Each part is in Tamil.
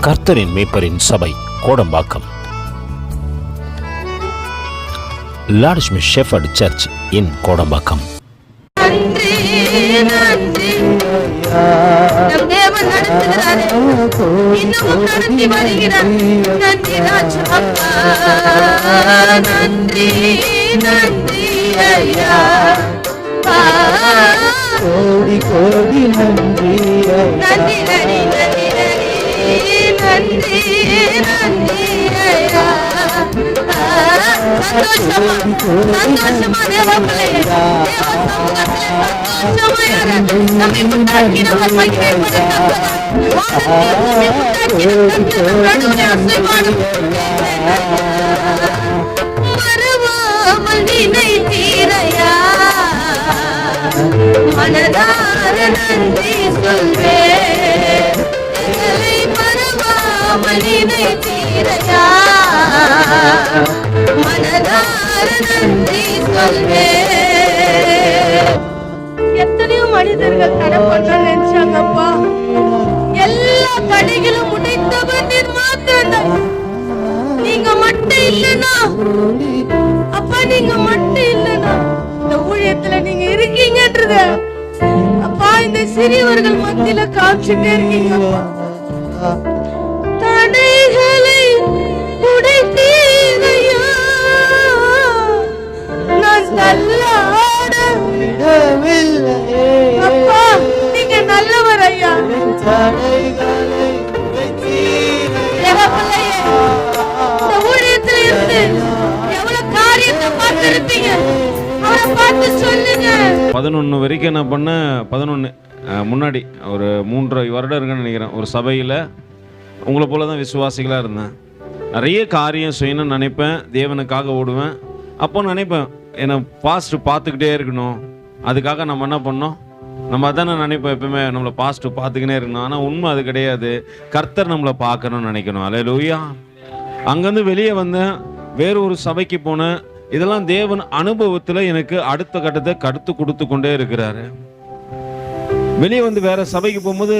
கர்த்தரின் மேய்ப்பரின் சபை Kodambakkam. Lord's my shepherd church in Kodambakkam. நன்றி ஐயா. கோடி கோடி நன்றி நன்றி. நன்றி நன்றி நன்றி நன்றி நன்றி ஐயா ஆ, சந்தோஷமா சந்தோஷமா தேவ பிள்ளையே தேவ சமூகத்திலே சந்தோஷமா இரு. நம்மை முன்னாடி நம்ம மகிமை படுத்தும். நம்மை முன்னாடி நம்முடைய அசைவாடும். மறவாமல் நினைத்தீரையா மனதார நன்றி சொல்வேன் எங்களை மறவாமல் நினைத்தீரையா மனதார நன்றி சொல்வேன் எத்தனையோ மனிதர்கள் தடை பண்ண நினைச்சாங்கப்பா. எல்லா தடைகளும் உடைத்தவன் நீர் மாத்திரம் நீங்க மட்டும் இல்லனா அப்பா நீங்க மட்டும் இல்லனா இந்த ஊழியத்துல நீங்க இருக்கீங்கன்றத அப்பா இந்த சிறியவர்கள் மத்தியில காமிச்சுட்டே இருக்கீங்க நான் தள்ளாட விடவில்லையே அப்பா நீங்க நல்லவர் ஐயா. தடைகளை உடைத்தீரே. தேவ பிள்ளையே, இந்த ஊழியத்துல இருந்து எவ்வளவு காரியத்தை பார்த்திருப்பீங்க? அவரை பார்த்து சொல்லுங்க. பதினொன்று வரைக்கும் நான் பண்ணேன் பதினொன்று முன்னாடி ஒரு மூன்றரை வருடம் இருக்குன்னு நினைக்கிறேன். ஒரு சபையில் உங்களை போல தான் விசுவாசிகளாக இருந்தேன். நிறைய காரியம் செய்யணும்னு நினைப்பேன். தேவனுக்காக ஓடுவேன். அப்போ நினைப்பேன் என்னை பாஸ்ட்டு பார்த்துக்கிட்டே இருக்கணும். அதுக்காக நம்ம என்ன பண்ணோம் நம்ம அதானே நினைப்போம் எப்பவுமே நம்மளை பாஸ்ட்டு பார்த்துக்கினே இருக்கணும். ஆனால் உண்மை அது கிடையாது. கர்த்தர் நம்மளை பார்க்கணும்னு நினைக்கணும். அலே லூயா அங்கேருந்து வெளியே வந்தேன். வேற ஒரு சபைக்கு போனேன். இதெல்லாம் தேவன் அனுபவத்தில் எனக்கு அடுத்த கட்டத்தை கடுத்து கொடுத்து கொண்டே இருக்கிறாரு. வெளியே வந்து வேற சபைக்கு போகும்போது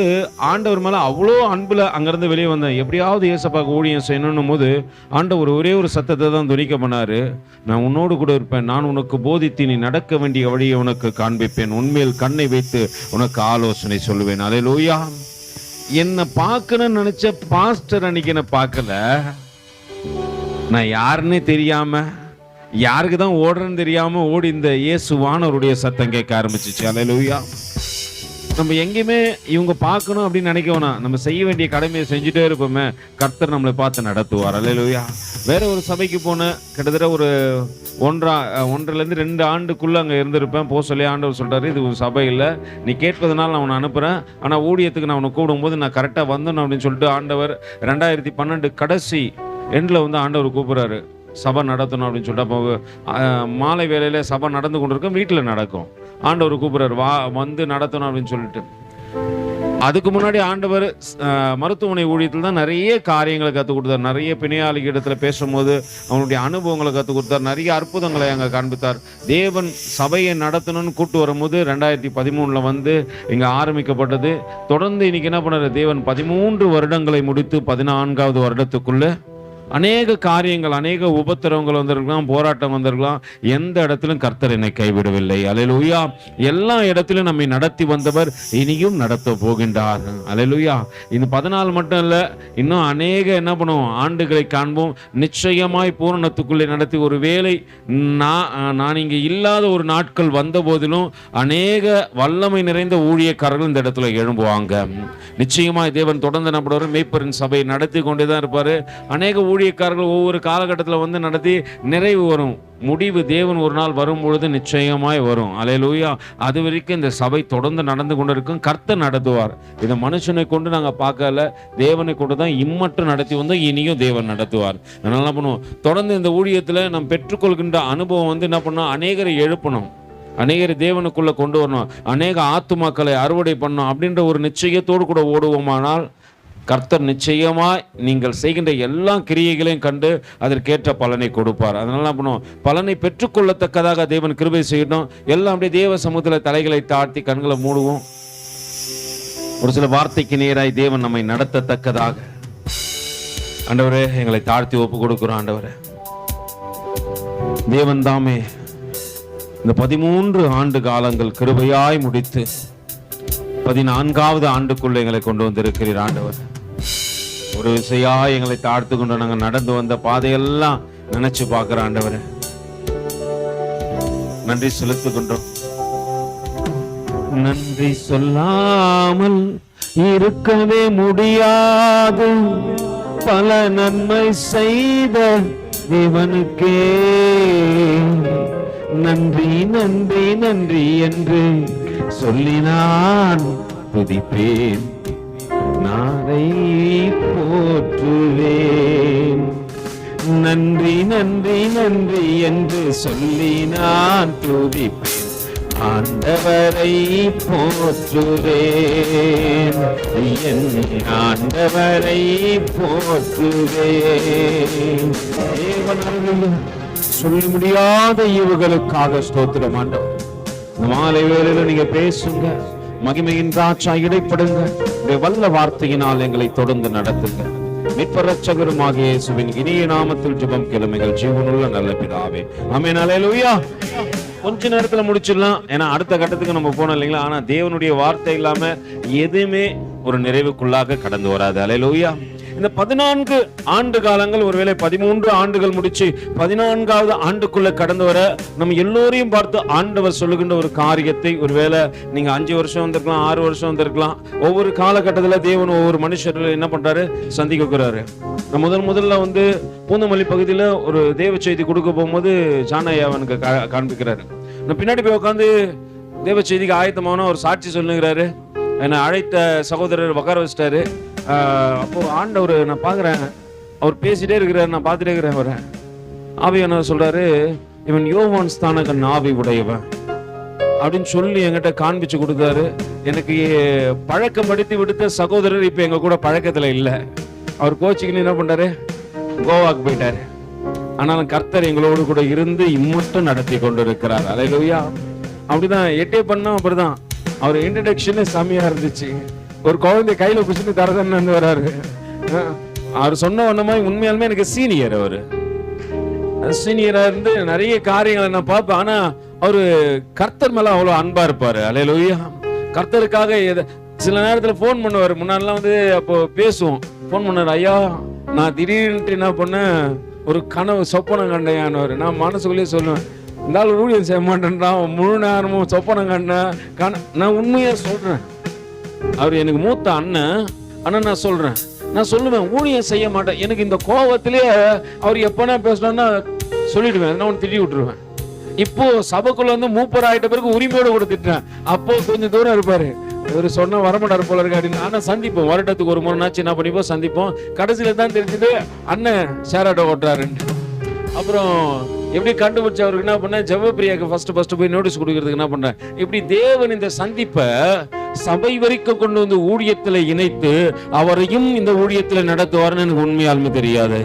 ஆண்டவர் மேலே அவ்வளோ அன்பில் அங்கேருந்து வெளியே வந்தேன். எப்படியாவது ஏசப்பாக்கு ஊழியம் செய்யணும் போது ஆண்டவர் ஒரே ஒரு சத்தத்தை தான் துணிக்க பண்ணார் நான் உன்னோடு கூட இருப்பேன். நான் உனக்கு போதித்து நீ நடக்க வேண்டிய வழியை உனக்கு காண்பிப்பேன். உண்மையில் கண்ணை வைத்து உனக்கு ஆலோசனை சொல்லுவேன். அலே லோயா என்னை பார்க்கணும்னு நினச்ச பாஸ்டர் அன்னைக்கு என்னை பார்க்கல. நான் யாருன்னே தெரியாமல் யாருக்கு தான் ஓடுறேன்னு தெரியாமல் ஓடி இந்த இயேசுவானவருடைய சத்தம் கேட்க ஆரம்பிச்சிச்சு. அலையலூயா நம்ம எங்கேயுமே இவங்க பார்க்கணும் அப்படின்னு நினைக்க நம்ம செய்ய வேண்டிய கடமையை செஞ்சுட்டே இருப்போமே. கர்த்தர் நம்மளை பார்த்து நடத்துவார். அல்லையா வேற ஒரு சபைக்கு போன கிட்டத்தட்ட ஒரு ஒன்றா ஒன்றிலேருந்து ரெண்டு ஆண்டுக்குள்ளே அங்கே இருந்திருப்பேன். போக சொல்லி ஆண்டவர் சொல்கிறாரு இது ஒரு சபை இல்லை. நீ கேட்பதனால நான் உன்னை அனுப்புகிறேன் ஆனால் ஊழியத்துக்கு நான் உன்னை கூடும்போது நான் கரெக்டாக வந்தேன் அப்படின்னு சொல்லிட்டு ஆண்டவர் ரெண்டாயிரத்தி பன்னெண்டு கடைசி எண்டில் வந்து ஆண்டவர் கூப்பிட்றாரு. சபை நடத்தணும் அப்படின்னு சொல்லிட்டு. அப்போ மாலை வேலையில் சபை நடந்து கொண்டு இருக்கும் வீட்டில் நடக்கும். ஆண்டவர் கூப்பிட்றாரு வா வந்து நடத்தணும் அப்படின்னு சொல்லிட்டு. அதுக்கு முன்னாடி ஆண்டவர் மருத்துவமனை ஊழியத்தில் தான் நிறைய காரியங்களை கற்றுக் கொடுத்தார். நிறைய பிணையாளிக இடத்துல பேசும்போது அவனுடைய அனுபவங்களை கற்றுக் கொடுத்தார். நிறைய அற்புதங்களை அங்கே காண்பித்தார். தேவன் சபையை நடத்தணும்னு கூட்டு வரும்போது ரெண்டாயிரத்தி பதிமூணில் வந்து இங்கே ஆரம்பிக்கப்பட்டது. தொடர்ந்து இன்னைக்கு என்ன பண்ணுறாரு தேவன் பதிமூன்று வருடங்களை முடித்து பதினான்காவது வருடத்துக்குள்ளே அநேக காரியங்கள் அநேக உபத்திரவங்கள் வந்திருக்கலாம் போராட்டம் வந்திருக்கலாம். எந்த இடத்திலும் கர்த்தர் என்னை கைவிடவில்லை. அலையலுயா எல்லா இடத்திலும் நம்மை நடத்தி வந்தவர் இனியும் நடத்த போகின்றார். அலையலுயா இந்த பதினாலு மட்டும் இல்லை இன்னும் அநேக என்ன பண்ணுவோம்? ஆண்டுகளை காண்போம். நிச்சயமாய் பூரணத்துக்குள்ளே நடத்தி ஒரு வேளை நான் நான் இங்கே இல்லாத ஒரு நாட்கள் வந்த போதிலும் அநேக வல்லமை நிறைந்த ஊழியக்காரர்கள் இந்த இடத்துல எழும்புவாங்க. நிச்சயமாய் தேவன் தொடர்ந்து நம்மளோட மேய்ப்பரின் சபையை நடத்தி கொண்டே தான் இருப்பார். அநேக ஊழியக்காரர்கள் ஒவ்வொரு காலகட்டத்தில் வந்து நடத்தி நிறைவு வரும். முடிவு தேவன் ஒரு நாள் வரும் பொழுது நிச்சயமாய் வரும். அலையலூயா. அது வரைக்கும் இந்த சபை தொடர்ந்து நடந்து கொண்டிருக்கும். கர்த்தர் நடத்துவார். இதை மனுஷனை கொண்டு நாங்கள் பார்க்கல. தேவனை கொண்டு தான் இம்மட்டும் நடத்தி வந்தோம். இனியும் தேவன் நடத்துவார். அதனால என்ன பண்ணுவோம்? தொடர்ந்து இந்த ஊழியத்தில் நாம் பெற்றுக்கொள்கின்ற அனுபவம் வந்து என்ன பண்ணோம்? அநேகரை எழுப்பணும். அநேகர் தேவனுக்குள்ளே கொண்டு வரணும். அநேக ஆத்துமாக்களை அறுவடை பண்ணணும். அப்படின்ற ஒரு நிச்சயத்தோடு கூட ஓடுவோமானால் கர்த்தர் நிச்சயமாய் நீங்கள் செய்கின்ற எல்லா கிரியைகளையும் கண்டு அதற்கேற்ற பலனை கொடுப்பார். அதனால என்ன பண்ணுவோம்? பலனை பெற்றுக்கொள்ளத்தக்கதாக தேவன் கிருபை செய்யணும் எல்லாம் அப்படியே தேவ சமூகத்தில் தலைகளை தாழ்த்தி கண்களை மூடுவோம். ஒரு சில வார்த்தைக்கு நேராய் தேவன் நம்மை நடத்தத்தக்கதாக. ஆண்டவரே எங்களை தாழ்த்தி ஒப்பு கொடுக்குறோம் ஆண்டவரே. தேவன் தாமே இந்த பதிமூன்று ஆண்டு காலங்கள் கிருபையாய் முடித்து பதினான்காவது ஆண்டுக்குள்ள எங்களை கொண்டு வந்திருக்கிறீர் ஆண்டவர். ஒரு விசையா எங்களை தாழ்த்து கொண்டு நாங்கள் நடந்து வந்த பாதையெல்லாம் நினைச்சு பார்க்கிற ஆண்டவரே. நன்றி செலுத்துகின்றோம் நன்றி சொல்லாமல் இருக்கவே முடியாது. பல நன்மை செய்த தேவனுக்கே நன்றி நன்றி நன்றி என்று சொல்லி நான் துதிப்பேன். நாரை போற்றுவேன் நன்றி நன்றி நன்றி என்று சொல்லி நான் துதிப்பேன். ஆண்டவரை போற்றுவேன். என் ஆண்டவரை போற்றுவேன். சொல்ல முடியாத ஈவுகளுக்காக ஸ்தோத்திரம் ஆண்டவர். மாலை வேளையில நீங்க பேசுங்க. மகிமையின் ராஜா இடைப்படுங்க. உடைய வல்ல வார்த்தையினால் எங்களை தொடர்ந்து நடத்துங்க. மீட்பரட்சகருமாகிய இயேசுவின் இனிய நாமத்தில் ஜெபம் கிழமைகள் ஜீவனுள்ள நல்ல பிதாவே. ஆமென் அல்லேலூயா கொஞ்ச நேரத்துல முடிச்சிடலாம். ஏன்னா அடுத்த கட்டத்துக்கு நம்ம போனோம் இல்லைங்களா? ஆனா தேவனுடைய வார்த்தை இல்லாம எதுவுமே ஒரு நிறைவுக்குள்ளாக கடந்து வராது. அல்லேலூயா இந்த பதினான்கு ஆண்டு காலங்கள் ஒருவேளை பதிமூன்று ஆண்டுகள் முடிச்சு பதினான்காவது ஆண்டுக்குள்ள கடந்து வர நம்ம எல்லோரையும் பார்த்து ஆண்டவர் சொல்லுகின்ற ஒரு காரியத்தை ஒருவேளை நீங்க அஞ்சு வருஷம் வந்திருக்கலாம் ஆறு வருஷம் வந்திருக்கலாம் ஒவ்வொரு காலகட்டத்தில் தேவன் ஒவ்வொரு மனுஷர்கள் என்ன பண்றாரு? சந்திக்கிறாரு நான் முதல் முதல்ல வந்து பூந்தமல்லி பகுதியில் ஒரு தேவ செய்தி கொடுக்க போகும்போது ஜானையா அவனுக்கு காண்பிக்கிறாரு. நான் பின்னாடி போய் உட்காந்து தேவ செய்திக்கு ஆயத்தமான ஒரு சாட்சி சொல்லுகிறாரு. என்னை அழைத்த சகோதரர் உட்கார வச்சிட்டாரு. அப்போ ஆண்டவர் நான் பார்க்குறேன் அவர் பேசிட்டே இருக்கிறார் நான் பார்த்துட்டே இருக்கிறேன் அவரை. ஆவியானவர் சொல்றாரு? இவன் யோவான் ஸ்தானகன் ஆவி உடையவன். அப்படின்னு சொல்லி என்கிட்ட காண்பிச்சு கொடுத்தாரு. எனக்கு பழக்கப்படுத்தி விடுத்த சகோதரர் இப்போ எங்க கூட பழக்கத்துல இல்லை. அவர் கோச்சிக்கின்னு என்ன பண்றாரு? கோவாக்கு போயிட்டாரு. ஆனாலும் கர்த்தர் எங்களோடு கூட இருந்து இம்மட்டும் நடத்தி கொண்டு இருக்கிறார் அலையிலோயா அப்படிதான் எட்டே பண்ணோம் அப்படிதான். அவர் இன்ட்ரடக்ஷனே செம்மையா இருந்துச்சு. ஒரு குழந்தை கையில குசிட்டு தரதன்னு வராரு அவர் சொன்ன ஒண்ணுமா மாதிரி உண்மையாலுமே எனக்கு சீனியர் அவரு. சீனியரா இருந்து நிறைய காரியங்களை நான் பார்ப்பேன். ஆனா அவரு கர்த்தர் மேல அவ்வளவு அன்பா இருப்பாரு. அலையலோயா கர்த்தருக்காக சில நேரத்துல ஃபோன் பண்ணுவார். முன்னாடிலாம் வந்து அப்போ பேசுவோம். ஃபோன் பண்ணாரு ஐயா நான் திடீர்னுட்டு என்ன பண்ணேன்? ஒரு கனவு சொப்பனம் கண்டையானவர் நான் மனசுக்குள்ளேயே சொல்லுவேன். இந்த ஆள் ஊழியம் செய்ய மாட்டேன்றான். முழு நேரமும் சொப்பனம் கண்டேன். கன நான் உண்மையா சொல்றேன். அவர் எனக்கு மூத்த அண்ணன். ஆனா நான் சொல்றேன். நான் சொல்லுவேன் ஊழியம் செய்ய மாட்டேன். எனக்கு இந்த கோவத்திலே அவர் எப்பனா பேசணும்னா சொல்லிடுவேன். நான் திட்டி விட்டுருவேன். இப்போ சபைக்குள்ள வந்து மூப்பர் ஆயிட்ட பிறகு உரிமையோடு கொடுத்துட்டேன் அப்போ கொஞ்சம் தூரம் இருப்பாரு. இவர் சொன்ன வரமாட்டார் போல இருக்கு அப்படின்னு. ஆனா சந்திப்போம். வருடத்துக்கு ஒரு முறை நாச்சு என்ன பண்ணிப்போம்? சந்திப்போம். கடைசியில தான் தெரிஞ்சது அண்ணன் ஷேராட்டோ ஓட்டுறாருன்னு. அப்புறம் எப்படி கண்டுபிடிச்ச அவருக்கு என்ன பண்ண ஜெவபிரியாக்கு ஃபர்ஸ்ட் ஃபர்ஸ்ட் போய் நோட்டீஸ் கொடுக்கறதுக்கு என்ன பண்றேன் இப்படி தேவன் இந்த சந்திப்பை சபை வரைக்கும் கொண்டு வந்து ஊழியத்தில் இணைத்து அவரையும் இந்த ஊழியத்தில் நடத்துவார்னு எனக்கு உண்மையாலுமே தெரியாது.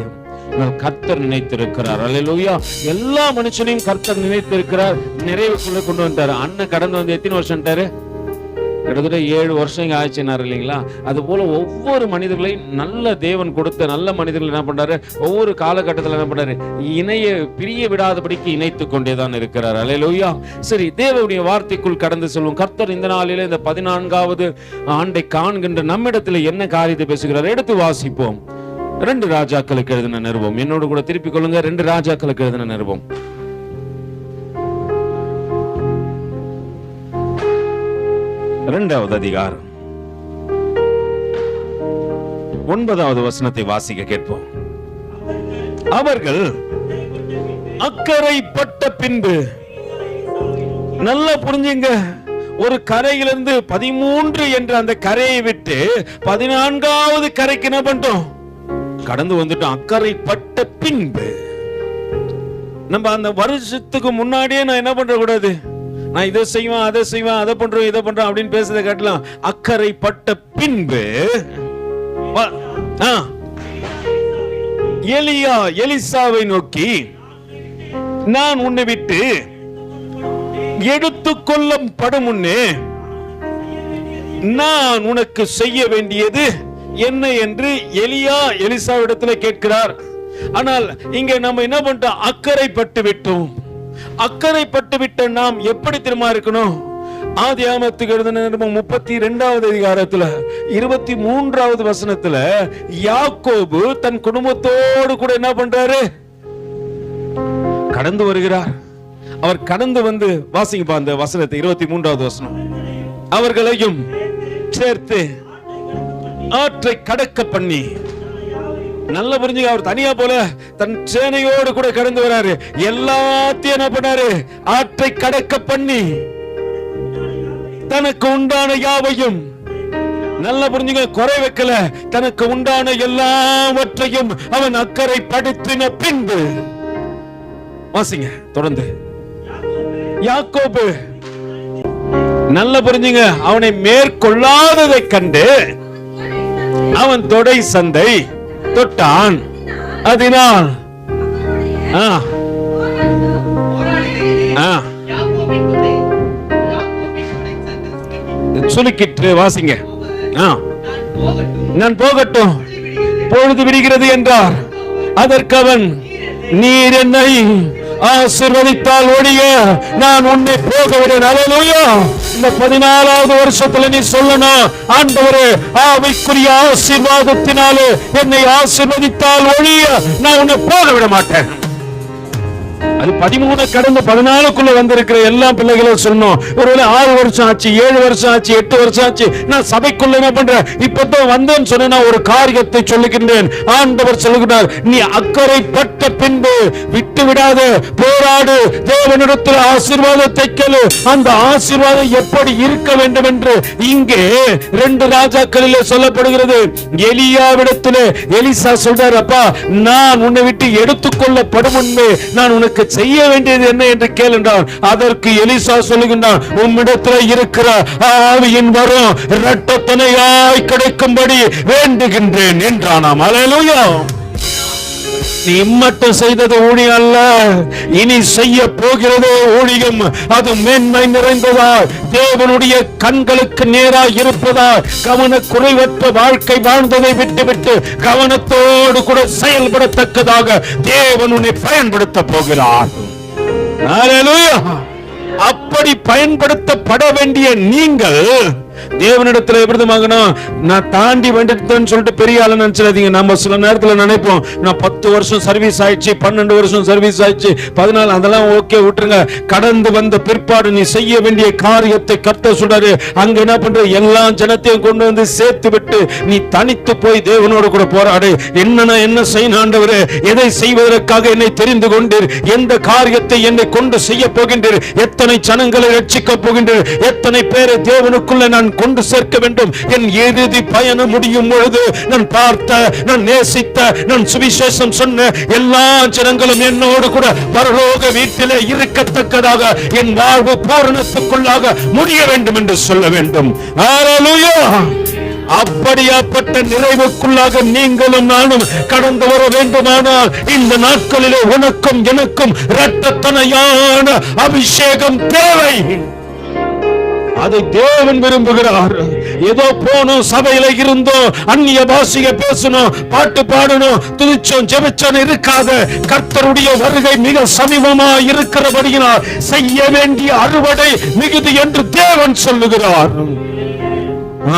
கர்த்தர் நினைத்திருக்கிறார். அல்லேலூயா எல்லா மனுஷனையும் கர்த்தர் நினைத்திருக்கிறார். நிறைவுக்குள்ள கொண்டு வந்தார். அண்ணன் கடந்து வந்து எத்தனை வருஷம்ட்டாரு கிட்டத்தட்ட ஏழு வருஷம் இங்கே ஆச்சுனாரு இல்லைங்களா? அது போல ஒவ்வொரு மனிதர்களையும் நல்ல தேவன் கொடுத்த நல்ல மனிதர்கள் என்ன பண்றாரு? ஒவ்வொரு காலகட்டத்தில் என்ன பண்ணாரு இணைய பிரிய விடாதபடிக்கு இணைத்து கொண்டே தான் இருக்கிறார். அலையலூயா சரி தேவனுடைய வார்த்தைக்குள் கடந்து செல்வோம். கர்த்தர் இந்த நாளில இந்த பதினான்காவது ஆண்டை காண்கின்ற நம்மிடத்தில் என்ன காரியத்தை பேசுகிறார்? எடுத்து வாசிப்போம். ரெண்டு ராஜாக்களுக்கு எழுதின நிருபம். என்னோடு கூட திருப்பிக் கொள்ளுங்க. ரெண்டு ராஜாக்களுக்கு எழுதின நிறுவம் இரண்டாவது அதிகாரம். ஒன்பதாவது வசனத்தை வாசிக்க கேட்போம். அவர்கள் அக்கறைப்பட்ட பின்பு நல்லா புரிஞ்சுங்க ஒரு கரையிலிருந்து பதிமூன்று என்ற அந்த கரையை விட்டு பதினான்காவது கரைக்கு என்ன பண்ணிட்டோம்? கடந்து வந்துட்டோம் அக்கறைப்பட்ட பின்பு. நம்ம அந்த வருஷத்துக்கு முன்னாடியே நான் என்ன பண்ற கூடாது நான் இதை செய்வேன் அதை செய்வேன் அதை பண்றோம் இதை பண்றோம் அப்படின்னு பேசுறதை காட்டலாம் அக்கறை பட்ட பின்பு ஆ. எலியா எலிசாவை நோக்கி நான் உன்னை விட்டு எடுத்துக்கொள்ளும் படும் முன்னே நான் உனக்கு செய்ய வேண்டியது என்ன என்று எலியா எலிசாவிடத்துல கேட்கிறார். ஆனால் இங்க நம்ம என்ன பண்றோம் அக்கறை பட்டு விட்டோம். அக்கறைப்பட்டுவிட்ட நாம் எப்படி திரும்ப இருக்கணும்? ஆதி ஆமத்துக்கு எழுதின முப்பத்தி ரெண்டாவது அதிகாரத்துல இருபத்தி மூன்றாவது வசனத்துல யாக்கோபு தன் குடும்பத்தோடு கூட என்ன பண்றாரு? கடந்து வருகிறார். அவர் கடந்து வந்து வாசிங்கப்பா அந்த வசனத்தை இருபத்தி மூன்றாவது வசனம். அவர்களையும் சேர்த்து ஆற்றை கடக்க பண்ணி நல்ல புரிஞ்சுங்க அவர் தனியா போல தன் சேனையோடு கூட கடந்து வராரு. எல்லாத்தையும் என்ன பண்ணாரு? ஆற்றை கடக்க பண்ணி தனக்கு உண்டான யாவையும் நல்ல புரிஞ்சுங்க குறை வைக்கல. தனக்கு உண்டான எல்லாவற்றையும் அவன் அக்கறை படுத்தின பின்பு வாசிங்க தொடர்ந்து. யாக்கோபு நல்ல புரிஞ்சுங்க அவனை மேற்கொள்ளாததை கண்டு அவன் தொடை சந்தை தொட்டான். அதனால் ஆ. ஆ. சுலுக்கிட்டு வாசிங்க. ஆ. நான் போகட்டும். பொழுது விடுகிறது என்றார். அதற்கு அவன் நீர் என்னை ஆசிர்வதித்தால் ஒழிய நான் உன்னை போக விட நல்லலூயா இந்த பதினாலாவது வருஷத்துல நீ சொல்லணும் ஆண்டவரே ஆவிக்குரிய ஆசீர்வாதத்தினாலே என்னை ஆசீர்வதித்தால் ஒழிய நான் உன்னை போக விட மாட்டேன். அது பதிமூணு கடந்து பதினாலுக்குள்ள வந்திருக்கிற எல்லா பிள்ளைகளும் சொன்னோம் ஒருவேளை ஆறு வருஷம் ஆச்சு ஏழு வருஷம் ஆச்சு எட்டு வருஷம் ஆச்சு நான் சபைக்குள்ள என்ன பண்றேன்? இப்பதான் வந்தேன்னு சொன்னா ஒரு காரியத்தை சொல்லுகின்றேன். ஆண்டவர் சொல்லுகிறார் நீ அக்கறை பட்ட பின்பு விட்டு விடாத போராடு. தேவனிடத்தில் ஆசீர்வாதத்தை கேளு. அந்த ஆசீர்வாதம் எப்படி இருக்க வேண்டும் என்று இங்கே ரெண்டு ராஜாக்களில் சொல்லப்படுகிறது. எலியாவிடத்தில் எலிசா சொல்றாரு அப்பா நான் உன்னை விட்டு எடுத்துக்கொள்ளப்படும் முன்பே நான் உனக்கு உனக்கு செய்ய வேண்டியது என்ன என்று கேளுண்டான் அதற்கு எலிசா சொல்லுகின்றான் உம்மிடத்தில் இருக்கிற ஆவியின் வரும் இரட்டத்தனையாய் கிடைக்கும்படி வேண்டுகின்றேன் என்றானாம். அலையலூயா நீ மட்டும் செய்தது ஊழியம் அல்ல. இனி செய்ய போகிறதோ ஊழியம் அது மேன்மை நிறைந்ததா? தேவனுடைய கண்களுக்கு நேராக இருப்பதா? கவன குறைவற்ற வாழ்க்கை வாழ்ந்ததை விட்டுவிட்டு கவனத்தோடு கூட செயல்படத்தக்கதாக தேவன் உன்னை பயன்படுத்த போகிறார். அப்படி பயன்படுத்தப்பட வேண்டிய நீங்கள் தேவனிடத்துல எப்படி வாங்கணும் நான் தாண்டி வந்துட்டேன்னு சொல்லிட்டு பெரிய ஆளு நினைச்சிடாதீங்க. நம்ம சில நேரத்துல நினைப்போம் நான் பத்து வருஷம் சர்வீஸ் ஆயிடுச்சு பன்னெண்டு வருஷம் சர்வீஸ் ஆயிடுச்சு பதினாலு அதெல்லாம் ஓகே விட்டுருங்க. கடந்து வந்த பிற்பாடு நீ செய்ய வேண்டிய காரியத்தை கத்த சொல்றாரு. அங்க என்ன பண்ற? எல்லா ஜனத்தையும் கொண்டு வந்து சேர்த்து விட்டு நீ தனித்து போய் தேவனோட கூட போராடு. என்ன என்ன செய்யணும் ஆண்டவரே? எதை செய்வதற்காக என்னை தெரிந்து கொண்டீர்? எந்த காரியத்தை என்னை கொண்டு செய்ய போகின்றீர்? எத்தனை ஜனங்களை ரட்சிக்க போகின்றீர்? எத்தனை பேரை தேவனுக்குள்ள நான் கொண்டு சேர்க்க வேண்டும். என் இறுதி பயணம் முடியும் பொழுது நான் பார்த்த நான் நேசித்த நான் சுவிசேஷம் சொன்ன எல்லா ஜனங்களும் என்னோடு கூட பரலோக வீட்டிலே இருக்கத்தக்கதாக என் வாழ்வு பூரணத்துக்குள்ளாக முடிய வேண்டும் என்று சொல்ல வேண்டும். Hallelujah. அப்படியாப்பட்ட நிறைவுக்குள்ளாக நீங்களும் நானும் கடந்து வர வேண்டுமானால் இந்த நாட்களிலே உனக்கும் எனக்கும் இரட்டத்தனையான அபிஷேகம் தேவை. அதை தேவன் விரும்புகிறார். ஏதோ போனோம் சபையில இருந்தோம் அந்நிய பாஷைய பேசணும் பாட்டு பாடணும் துதிச்சோம் ஜெபிச்சோம் இருக்காத. கர்த்தருடைய வருகை மிக சமீபமா இருக்கிறபடியினால் செய்ய வேண்டிய அறுவடை மிகுதி என்று தேவன் சொல்லுகிறார்.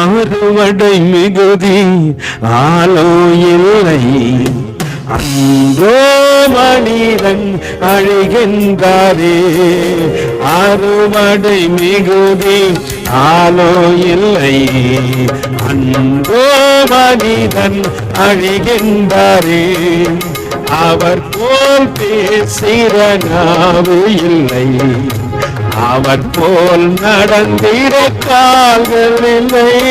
அறுவடை மிகுதி ஆலோ இல்லை. அன்றோ மனிதன் அழிகின்றாரே. அறுவடை மிகுதி ஆலோ இல்லை. அன்றோ மனிதன் அழிகின்றாரே. அவர் போல் பேசிற நாவு இல்லை. அவர் போல் நடந்திட கால்கள் இல்லை.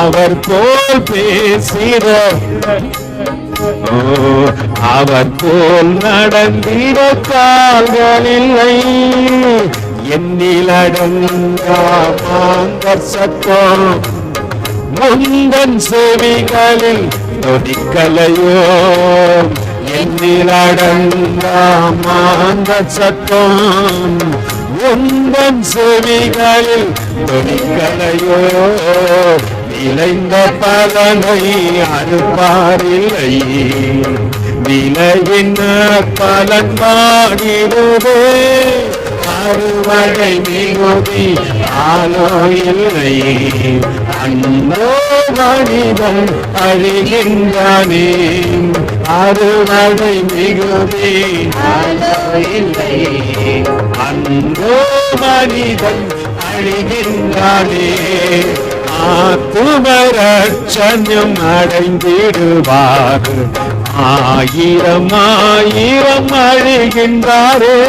அவர் போல் பேசிற அவர் போல் நடந்திட கால்கள் இல்லை எண்ணிலடங்கா சத்தம்? முந்தன் செவிகளில் நொடிக்கலையோ எண்ணிலடங்கா மாந்த சத்தம்? உந்தன் செவிகளில் நொடிக்கலையோ விளைந்த பலனை அறுப்பாரில்லை விளையின பலன் வாடிடுவே. அறுவடை மிகுதி ஆலோ இல்லை அன்னோ மனிதன் அழிகின்றானே. அறுவடை மிகுதி ஆலோ இல்லை அன்போ மனிதன் அழிகின்றானே. ஆத்துமரட்சண்யம் அடைந்திடுவார். ஆயிரம் ஆயிரம் அழிகின்றாரே.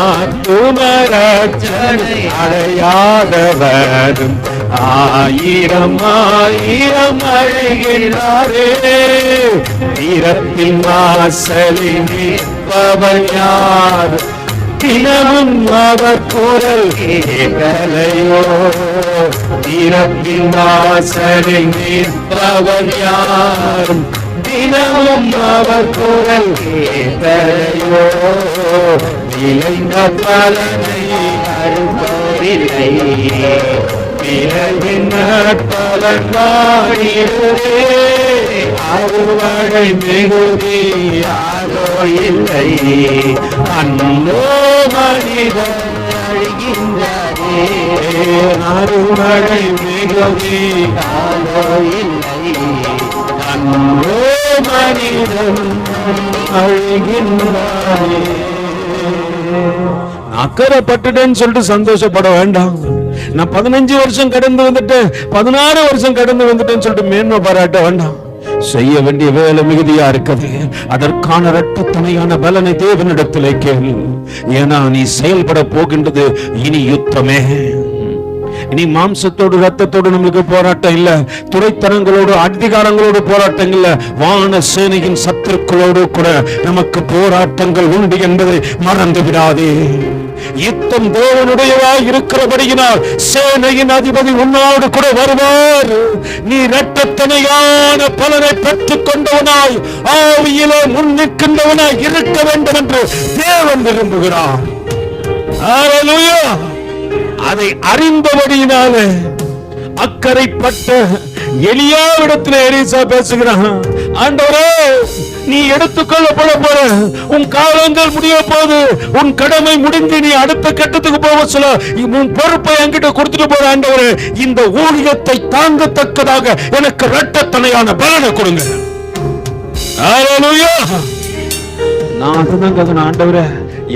ஆத்துமரட்சனை அடையாதவரும். ஆயிரம் ஆயிரம் அழிகின்றாரே. தீரத்தில் வாசலில் நிற்பவன் யார்? தினமும் அவர் குரல் கேட்கலையோ? திறப்பின் வாசலை நிற்பவர் யாரும்? தினமும் அவர் குரல் கேட்கலையோ? விளைந்த பலனை அறுப்பதில்லை விளைவின் பலன் வாழிடுவே அறுவடை மிகுதி யாரோ இல்லை அன்னோ அழிகின்றாரே அறுவடை இல்லை மனிதன் அக்கறைப்பட்டுட்டேன்னு சொல்லிட்டு சந்தோஷப்பட வேண்டாம். நான் பதினஞ்சு வருஷம் கடந்து வந்துட்டேன் பதினாறு வருஷம் கடந்து வந்துட்டேன்னு சொல்லிட்டு மேன்மை பாராட்ட வேண்டாம். செய்ய வேண்டிய வேலை மிகுதியா இருக்குது அதற்கான இரட்ட பலனை தேவனிடத்திலே கேள். ஏன்னா நீ செயல்பட போகின்றது இனி யுத்தமே. இனி மாம்சத்தோடு ரத்தத்தோடு நம்மளுக்கு போராட்டம் இல்ல. துறைத்தனங்களோடு அதிகாரங்களோடு போராட்டம் இல்ல. வான சேனையின் சத்துருக்களோடு கூட நமக்கு போராட்டங்கள் உண்டு என்பதை மறந்து விடாதே யுத்தம் தேவனுடையவாய் இருக்கிறபடியினால் சேனையின் அதிபதி உன்னோடு கூட வருவார். நீ இரட்டத்தனையான பலனை பெற்றுக் கொண்டவனாய் ஆவியிலே முன்னிற்கின்றவனாய் இருக்க வேண்டும் என்று தேவன் விரும்புகிறார். அதை அறிந்தபடியினாலே அக்கறைப்பட்ட எளியாவிடத்தில் எலிசா பேசுகிறான் ஆண்டவரே நீ எடுத்துக்கொள்ளப்பட போற உன் காலங்கள் முடிய போது உன் கடமை முடிந்து நீ அடுத்த கட்டத்துக்கு போக சொல்ல உன் பொறுப்பை என்கிட்ட கொடுத்துட்டு போற ஆண்டவர் இந்த ஊழியத்தை தாங்கத்தக்கதாக எனக்கு இரட்டத்தனையான பலனை கொடுங்க. நான் அதுதான் ஆண்டவரே.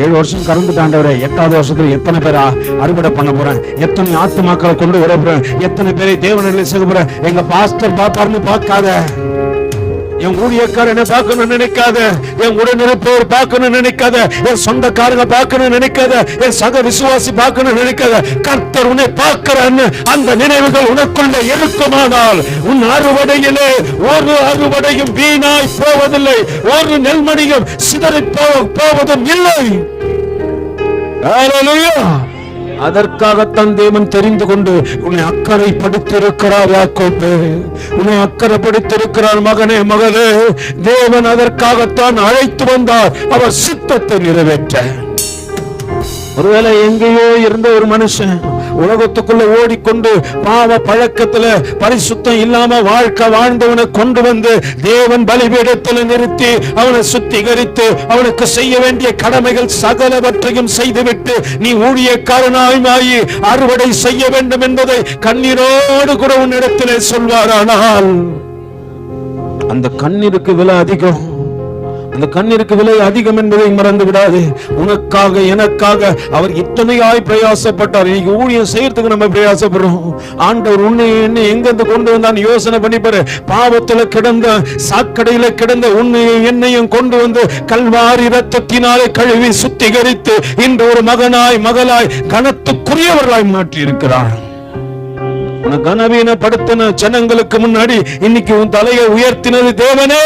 ஏழு வருஷம் கறந்துட்டு ஆண்டவரே எட்டாவது வருஷத்துல எத்தனை பேர் அறுவடை பண்ண போறேன்? எத்தனை ஆத்துமாக்களை கொண்டு வர போறேன்? எத்தனை பேரை தேவனில் சேர்க்க போறேன்? எங்க பாஸ்டர் பார்த்தாருன்னு பார்க்காத. என் ஊழியக்காரர் என்ன பார்க்கணும்னு நினைக்காத. என் உடனிருப்பவர் பார்க்கணும்னு நினைக்காத. என் சொந்தக்காரங்க பார்க்கணும்னு நினைக்காத. என் சக விசுவாசி பார்க்கணும்னு நினைக்காத. கர்த்தர் உன்னை பார்க்கிறான்னு அந்த நினைவுகள் உனக்குள்ள இருக்குமானால் உன் அறுவடையிலே ஒரு அறுவடையும் வீணாய் போவதில்லை. ஒரு நெல்மணியும் சிதறி போ- போவதும் இல்லை. Hallelujah. அதற்காகத்தான் தேவன் தெரிந்து கொண்டு உன்னை அக்கறைப்படுத்திருக்கிறார் யாக்கோபு. உன்னை அக்கறை படுத்திருக்கிறார் மகனே மகளே. தேவன் அதற்காகத்தான் அழைத்து வந்தார். அவர் சித்தத்தை நிறைவேற்ற. ஒருவேளை எங்கேயோ இருந்த ஒரு மனுஷன் உலகத்துக்குள்ள ஓடிக்கொண்டு பாவ பழக்கத்துல பரிசுத்தம் இல்லாம வாழ்க்கை வாழ்ந்தவனை கொண்டு வந்து தேவன் பலிபீடத்தில் நிறுத்தி அவனை சுத்திகரித்து அவனுக்கு செய்ய வேண்டிய கடமைகள் சகலவற்றையும் செய்துவிட்டு நீ ஊழியக்காரனாய் அறுவடை செய்ய வேண்டும் என்பதை கண்ணீரோடு கூட உன்னிடத்திலே சொல்வாரானால். அந்த கண்ணீருக்கு விலை அதிகம். அந்த கண்ணிற்கு விலை அதிகம் என்பதை மறந்து விடாது. உனக்காக எனக்காக அவர் இத்தனையாய் பிரயாசப்பட்டார். இன்னைக்கு ஊழியம் செய்யறதுக்கு நம்ம பிரயாசப்படுறோம். ஆண்டவர் உன்னை என்ன எங்கிருந்து கொண்டு வந்தான்? யோசனை பண்ணிப்பாரு பாவத்துல கிடந்த சாக்கடையில கிடந்த உன்னையும் என்னையும் கொண்டு வந்து கல்வாரி ரத்தத்தினாலே கழுவி சுத்திகரித்து இன்று ஒரு மகனாய் மகளாய் கனத்துக்குரியவர்களாய் மாற்றி இருக்கிறார் உன்னை கனவீனப்படுத்தின ஜனங்களுக்கு முன்னாடி இன்னைக்கு உன் தலையை உயர்த்தினது தேவனே.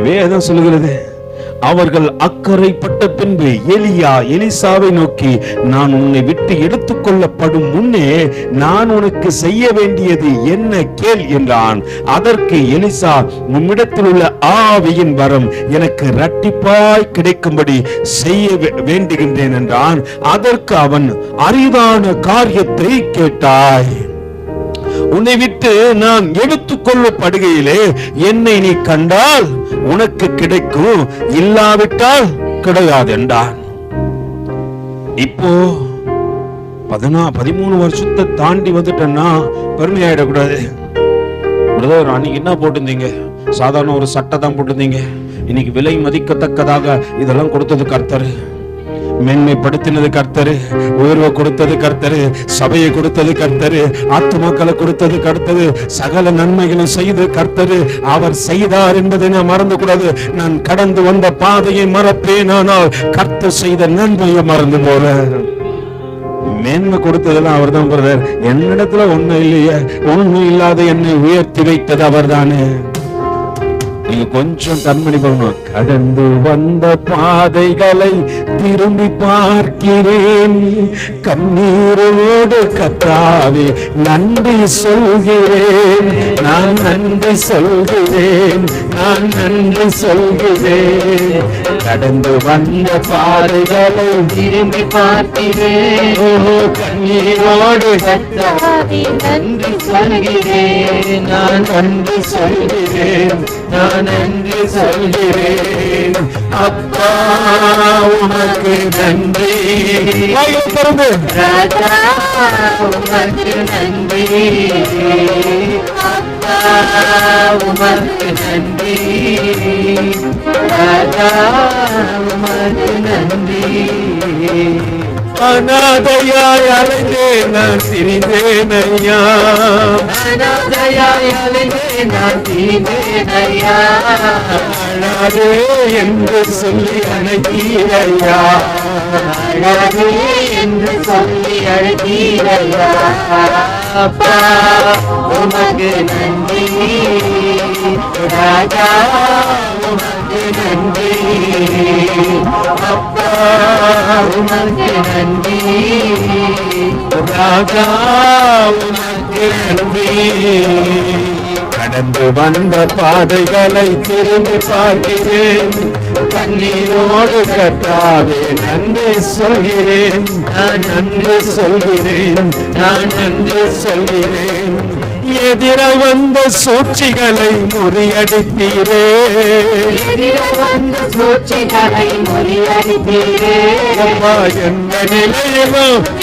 வேதம் சொல்லுகிறது அவர்கள் அக்கறைப்பட்ட பின்பு எலியா எலிசாவை நோக்கி நான் உன்னை விட்டு எடுத்துக்கொள்ளப்படும் முன்னே நான் உனக்கு செய்ய வேண்டியது என்ன கேள் என்றான். அதற்கு எலிசா உம்மிடத்தில் உள்ள ஆவியின் வரம் எனக்கு இரட்டிப்பாய் கிடைக்கும்படி செய்ய வேண்டுகின்றேன் என்றான். அதற்கு அவன் அரிதான காரியத்தை கேட்டாய். உன்னை விட்டு நான் எடுத்துக்கொள்ளப்படுகையிலே என்னை நீ கண்டால் உனக்கு கிடைக்கும். இல்லாவிட்டால் கிடையாது என்றான் இப்போ பதினா பதிமூணு வருஷத்தை தாண்டி வந்துட்டேன்னா பெருமையாயிடக்கூடாது. பிரதர் அன்னைக்கு என்ன போட்டிருந்தீங்க? சாதாரண ஒரு சட்டை தான் போட்டிருந்தீங்க. இன்னைக்கு விலை மதிக்கத்தக்கதாக இதெல்லாம் கொடுத்தது கர்த்தரு. மேன்மைப்படுத்தினது கர்த்தரு உயர்வை கொடுத்தது கர்த்தரு சபையை கொடுத்தது கர்த்தரு ஆத்துமாக்களை கொடுத்தது கர்த்தரு சகல நன்மைகளை செய்து கர்த்தரு அவர் செய்தார் என்பதை நான் மறந்து கூடாது நான் கடந்து வந்த பாதையை மறப்பேன் ஆனால் கர்த்தர் செய்த நன்மையை மறந்து போறேன் மேன்மை கொடுத்ததெல்லாம் அவர் தான் பிரதர் என்னிடத்துல ஒண்ணும் இல்லையே. ஒண்ணு இல்லாத என்னை உயர்த்தி வைத்தது அவர்தானே. நீங்க கொஞ்சம் கண்மணி பண்ணணும் கடந்து வந்த பாதைகளை திரும்பி பார்க்கிறேன். கண்ணீரோடு கத்தாவே நன்றி சொல்கிறேன். நான் நன்றி சொல்கிறேன். நான் நன்றி சொல்கிறேன். கடந்து வந்த பாதைகளை திரும்பி பார்க்கிறேன். கண்ணீரோடு கத்தாவே நன்றி சொல்கிறேன். நான் நன்றி சொல்கிறேன். நான் நன்றி சொல்கிறேன். அப்பா உனக்கு நன்றி. திறந்து. ராஜா உமக்கு நன்றி. அப்பா உமக்கு நன்றி. ராஜா உமக்கு நன்றி. அனாதையாய் அலைந்தேன் நான் திரிந்தேன் ஐயா அனாதையாய் அலைந்தேன் நான் தீர்ந்தேனையா. அழாதே என்று சொல்லி அணைத்தீரையா அழகே என்று சொல்லி அழுதீரையா. அப்பா உமக்கு நன்றி. ராஜா உமக்கு நன்றி. அப்பா உமக்கு நன்றி. ராஜா உமக்கு நன்றி. கடந்து வந்த பாதைகளை திரும்பி பார்க்கிறேன். கண்ணீரோடு கட்டாவே நன்றி சொல்கிறேன். நான் நன்றி சொல்கிறேன் நான் நன்றி சொல்கிறேன். எதிர வந்த சூழ்ச்சிகளை முறியடித்தீரே. எதிர வந்த சூழ்ச்சிகளை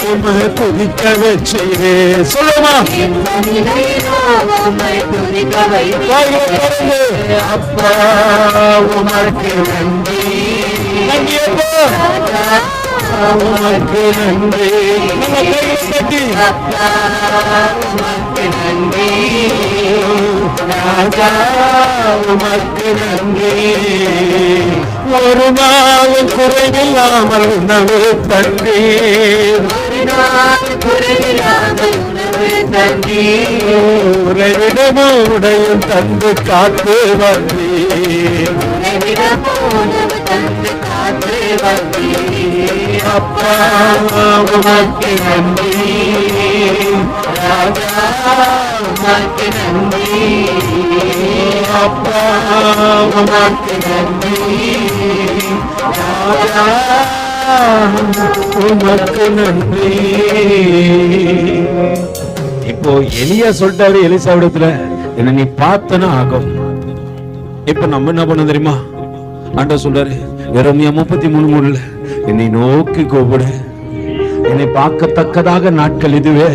உமை துதிக்க வச்சீரே சொல்லுமா? அப்பா உமக்கு நன்றி. நன்றி அப்பா உமக்கு நன்றி நன்றி ராஜா உமக்கு நன்றி ஒரு குறைவில்லாமல் உணவு நாள் தந்து காத்து வந்தீர் தந்து காத்து வந்தீர் அப்பா உமக்கு நன்றி ராஜா உமக்கு நன்றி அப்பா உமக்கு நன்றி ராஜா உமக்கு நன்றி இப்போ எலியா சொல்லிட்டாரு எலிசாவிடத்துல என்ன நீ பார்த்தனா ஆகும். இப்ப நம்ம என்ன பண்ண தெரியுமா? ஆண்டா சொல்றாரு எரமியா முப்பத்தி மூணு மூணுல என்னை நோக்கி கூப்பிடு. என்னை பார்க்கத்தக்கதாக நாட்கள் இதுவே.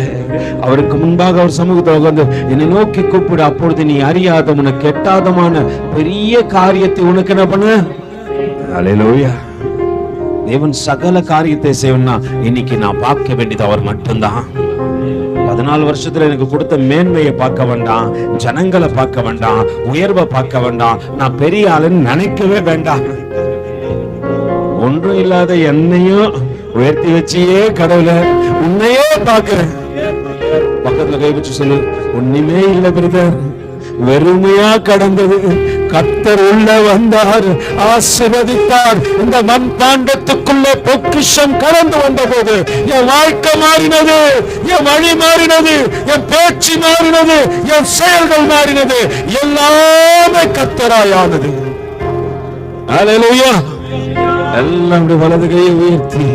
அவருக்கு முன்பாக அவர் சமூகத்தில் உட்கார்ந்து என்னை நோக்கி கூப்பிடு. அப்பொழுது நீ அறியாத உனக்கு எட்டாதமான பெரிய காரியத்தை உனக்கு என்ன பண்ண? அலையிலோயா தேவன் சகல காரியத்தை செய்வனா இன்னைக்கு நான் பார்க்க வேண்டியது அவர் மட்டும்தான். பதினாலு வருஷத்துல எனக்கு கொடுத்த மேன்மையை பார்க்க வேண்டாம் ஜனங்களை பார்க்க வேண்டாம் உயர்வை பார்க்க வேண்டாம். நான் பெரிய ஆளுன்னு நினைக்கவே வேண்டாம். ஒன்றும் இல்லாத என்னையும் உயர்த்தி வச்சியே கடவுள உன்னையே பாக்குறேன் பக்கத்துல கை சொல்லு ஒண்ணுமே இல்ல பிரதர். வெறுமையா கடந்தது. கத்தர் உள்ள வந்தார் ஆசிர்வதித்தார். இந்த மண்பாண்டத்துக்குள்ள பொக்கிஷம் கடந்து வந்த போது என் வாழ்க்கை மாறினது என் வழி மாறினது என் பேச்சு மாறினது என் செயல்கள் மாறினது எல்லாமே கத்தராயானது அலையா எல்லாம் அப்படி வலது கையை உயர்த்தி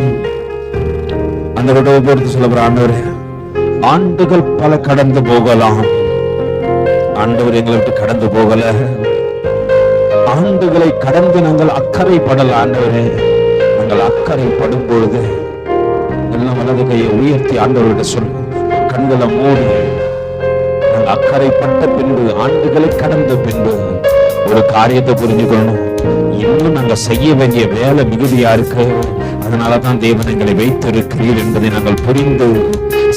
அந்த உடவை பொறுத்து சொல்லப்படுற ஆண்டவரே ஆண்டுகள் பல கடந்து போகலாம். ஆண்டவர் எங்களை விட்டு கடந்து போகல. ஆண்டுகளை கடந்து நாங்கள் அக்கறை படல ஆண்டவரே. நாங்கள் அக்கறைப்படும் பொழுது எல்லாம் வலது கையை உயர்த்தி ஆண்டவர்கிட்ட சொல். கண்களை மூடி. நாங்கள் அக்கறைப்பட்ட பின்பு ஆண்டுகளை கடந்த பின்பு ஒரு காரியத்தை புரிஞ்சுக்கணும் இன்னும் நாங்கள் செய்ய வேண்டிய வேலை மிகுதியா அதனால அதனாலதான் தேவன் எங்களை வைத்திருக்கிறீர் என்பதை நாங்கள் புரிந்து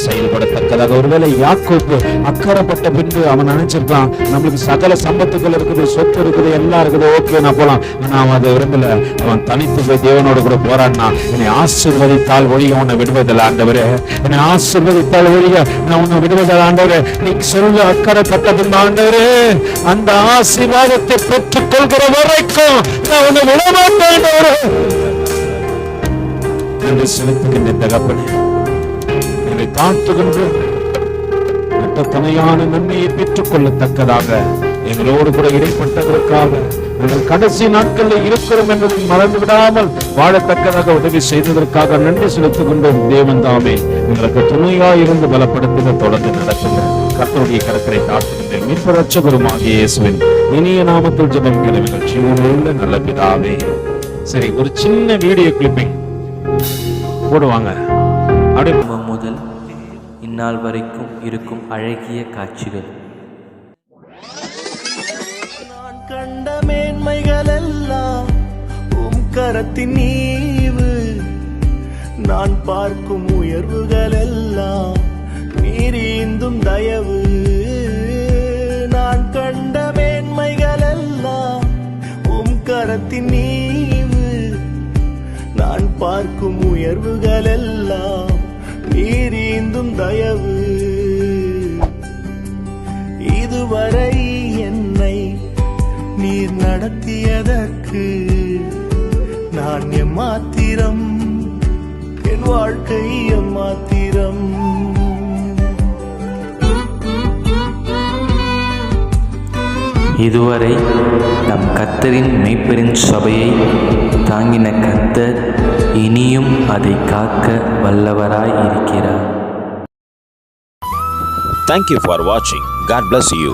செயல்படத்தக்கதாக. ஒருவேளை யாக்கோப்பு அக்கறைப்பட்ட பின்பு அவன் நினைச்சிருக்கான் நம்மளுக்கு சகல சம்பத்துகள் இருக்குது சொத்து இருக்குது எல்லாம் இருக்குது ஓகே நான் போலாம். ஆனா அவன் அதை விரும்பல. அவன் தனித்து போய் தேவனோடு கூட போராடினா என்னை ஆசிர்வதித்தால் ஒழிய உன்னை விடுவதில்லை ஆண்டவரே. என்னை ஆசிர்வதித்தால் ஒழிய நான் உன்னை விடுவதில்லை ஆண்டவரே. நீ சொல்ல அக்கறைப்பட்ட பின்பு ஆண்டவரே அந்த ஆசீர்வாதத்தை பெற்றுக் கொள்கிற வரைக்கும் நான் உன்னை விடமாட்டேன் நன்றி செலுத்துகின்ற தகப்பனே என்னை தாழ்த்துகின்ற நட்டத்தனையான நன்மையை பெற்றுக் கொள்ளத்தக்கதாக எங்களோடு கூட இடைப்பட்டதற்காக நாங்கள் கடைசி நாட்களில் இருக்கிறோம் என்பதை மறந்து விடாமல் வாழத்தக்கதாக உதவி செய்ததற்காக நன்றி செலுத்திக் கொண்டோம் தேவன் தாமே எங்களுக்கு துணையாய் இருந்து பலப்படுத்தின தொடர்ந்து நடத்துங்க கர்த்தருடைய கரக்கரை தாழ்த்துகின்றேன். மீட்பு ரட்சகருமாகிய இயேசுவின் இனிய நாமத்தில் ஜெபம் நிகழ்ச்சியுள்ள நல்ல பிதாவே. சரி ஒரு சின்ன வீடியோ கிளிப்பிங் போடுவாங்க. அப்படியே முதல் இந்நாள் வரைக்கும் இருக்கும் அழகிய காட்சிகள். நான் கண்ட மேன்மைகள் எல்லாம் உம் கரத்தின் நீவு. நான் பார்க்கும் உயர்வுகள் எல்லாம் உயர்வுகள் நீரீந்தும் தயவு. இதுவரை என்னை நீர் நடத்தியதற்கு நான் எம்மாத்திரம் என் வாழ்க்கை எம்மாத்திரம். இதுவரை நம் கத்தரின் மெய்ப்பெரின் சபையை தாங்கின கத்தர் இனியும் அதை காக்க வல்லவராய் இருக்கிறார் தேங்க்யூ ஃபார் வாட்சிங் காட் பிளஸ் யூ.